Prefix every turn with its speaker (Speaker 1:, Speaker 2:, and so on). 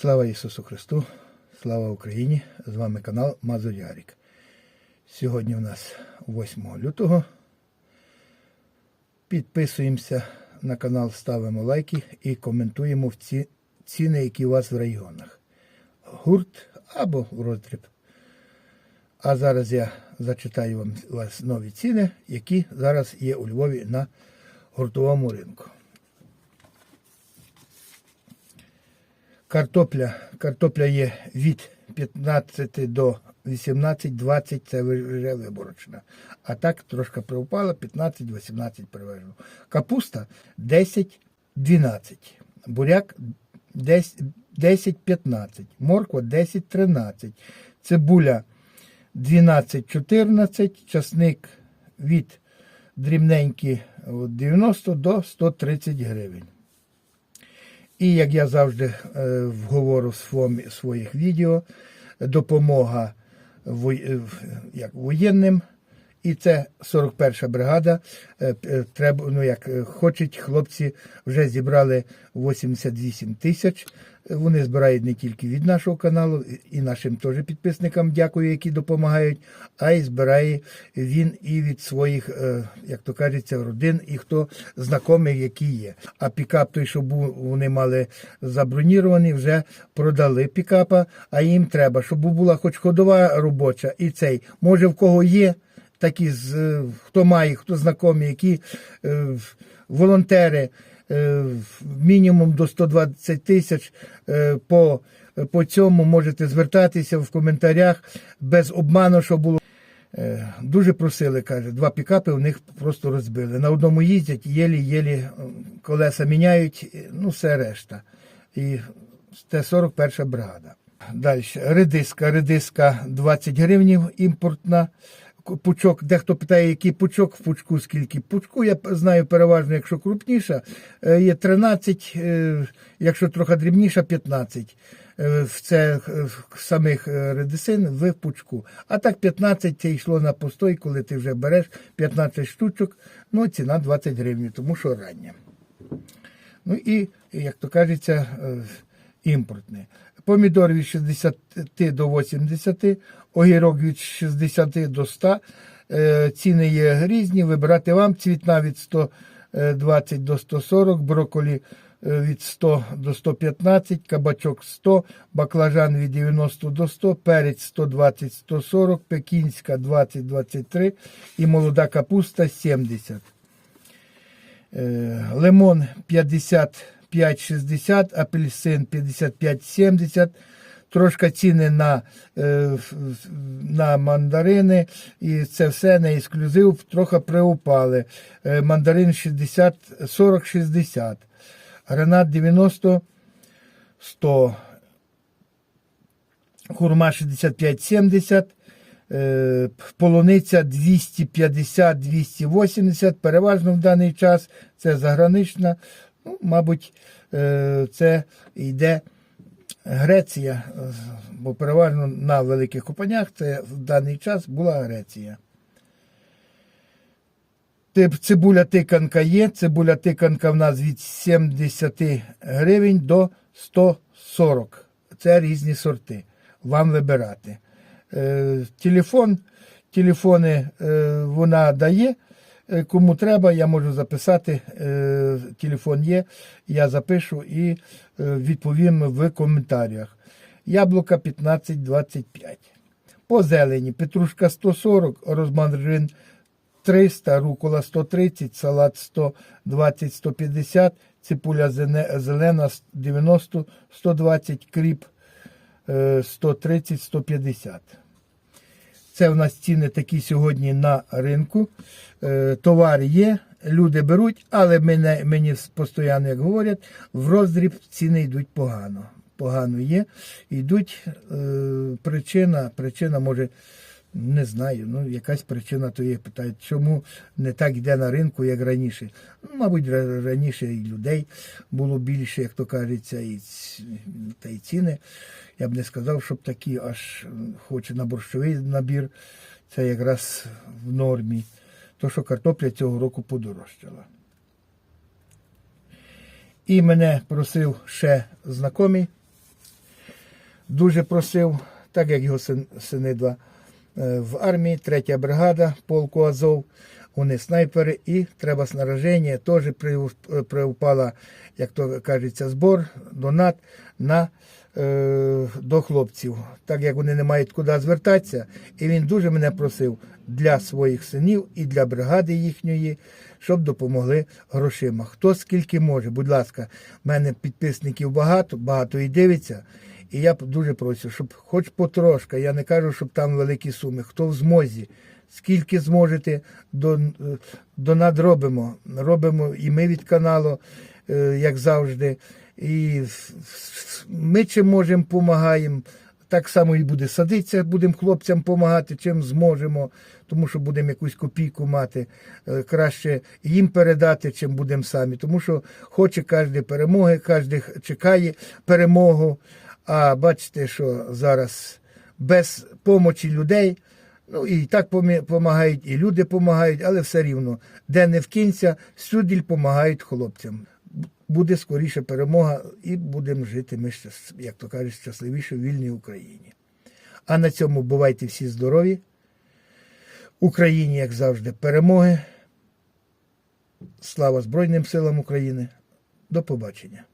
Speaker 1: Слава Ісусу Христу, слава Україні! З вами канал Мазур. Сьогодні у нас 8 лютого. Підписуємося на канал, ставимо лайки і коментуємо ці ціни, які у вас в районах. Гурт або роздріб. А зараз я зачитаю вам нові ціни, які зараз є у Львові на гуртовому ринку. Картопля. Картопля є від 15 до 18, 20 це вже виборочна. А так трошки привпала, 15-18 привезли. Капуста 10, 12. Буряк 10, 15. Морква 10, 13. Цибуля 12, 14. Часник від дрібненькі 90 до 130 гривень. І як я завжди е, говорю в своїх відео, допомога е, воєнним. І це 41 бригада. Е, е, Треба, ну як е, хочуть, хлопці вже зібрали 88 тисяч. Вони збирають не тільки від нашого каналу, і нашим теж підписникам дякую, які допомагають, а й збирає він і від своїх, як то кажеться, родин, і хто знайомих, які є. А пікап той, що був, вони мали забронірований, вже продали пікапа, а їм треба, щоб була хоч ходова робоча, і цей. Може, в кого є такі, е, хто має, хто знайомі, які е, волонтери е, мінімум до 120 тисяч по, по цьому можете звертатися в коментарях без обману, що було. Дуже просили, каже, два пікапи у них просто розбили. На одному їздять, єлі-єлі колеса міняють, ну все решта. І це 41 бригада. Далі. Редиска. Редиска 20 гривнів імпортна. Пучок, дехто питає, який пучок в пучку, скільки. Пучку я знаю переважно, якщо крупніша, е, є 13, е, якщо трохи дрібніша, 15. Е, Це самих редисин в пучку. А так 15 це йшло на постой, коли ти вже береш 15 штучок, ну ціна 20 гривень, тому що рання. Ну і, як то кажеться, імпортне помідор від 60 до 80, огірок від 60 до 100. Е, ціни є різні. Вибирати вам цвітна від 120 е, до 140, броколі е, від 100 до 115, кабачок 100, баклажан від 90 до 100, перець 120-140, пекінська 20-23 і молода капуста 70. Лимон 50. 5,60, апельсин 55,70. Трошки ціни на е, на мандарини, і це все на ексклюзив, трохи приупали. Е, мандарин 60, 40-60, гранат 90 100, хурма 65-70, полуниця 250-280, переважно в даний час це загранична. Ну, мабуть, е, це йде Греція, е, бо переважно на великих купанях це в даний час була Греція. Цибуля тиканка є. Цибуля тиканка в нас від 70 гривень до 140. Це різні сорти. Вам вибирати. Е, телефон, телефони е, вона дає. Е, Кому треба, я можу записати. Телефон є, я запишу і відповім в коментарях. Яблука 15-25. По зелені петрушка 140, розмарин 300, рукола 130, салат 120-150, ципуля зелена 90, 120, кріп 130-150. Це в нас ціни такі сьогодні на ринку. Е, Товар є, люди беруть, але мене, мені постійно як говорять, в роздріб ціни йдуть погано. Погано є. Йдуть е, причина, причина може, не знаю, ну якась причина то є. Питають, чому не так йде на ринку, як раніше. Мабуть, раніше і людей було більше, як то кажеться, і, та й ціни. Я б не сказав, щоб такі аж хоче на борщовий набір. Це якраз в нормі. То, що картопля цього року подорожчала. І мене просив ще знайомий дуже просив, так як його син- сини два е, в армії, третя бригада полку Азов. Вони снайпери і треба снаряження. Теж при- приупала, як то кажеться, збор, донат на, е, до хлопців. Так як вони не мають куди звертатися. І він дуже мене просив для своїх синів і для бригади їхньої, щоб допомогли грошима. Хто скільки може, будь ласка, в мене підписників багато, багато і дивиться. І я дуже прошу, щоб хоч потрошка, я не кажу, щоб там великі суми, хто в змозі, скільки зможете, до, донат робимо. І ми від каналу, е, як завжди. І ми чим можемо, допомагаємо. Так само і буде садитися, будемо хлопцям допомагати, чим зможемо, тому що будемо якусь копійку мати. Е, Краще їм передати, чим будемо самі. Тому що хоче кожен перемоги, кожен чекає перемогу. А бачите, що зараз без помочі людей, ну і так допомагають, і люди допомагають, але все рівно, де не вкинься, всюди допомагають хлопцям. Буде скоріше перемога, і будемо жити ми, як то кажуть, щасливіше в вільній Україні. А на цьому бувайте всі здорові. Україні, як завжди, перемоги. Слава Збройним силам України. До побачення.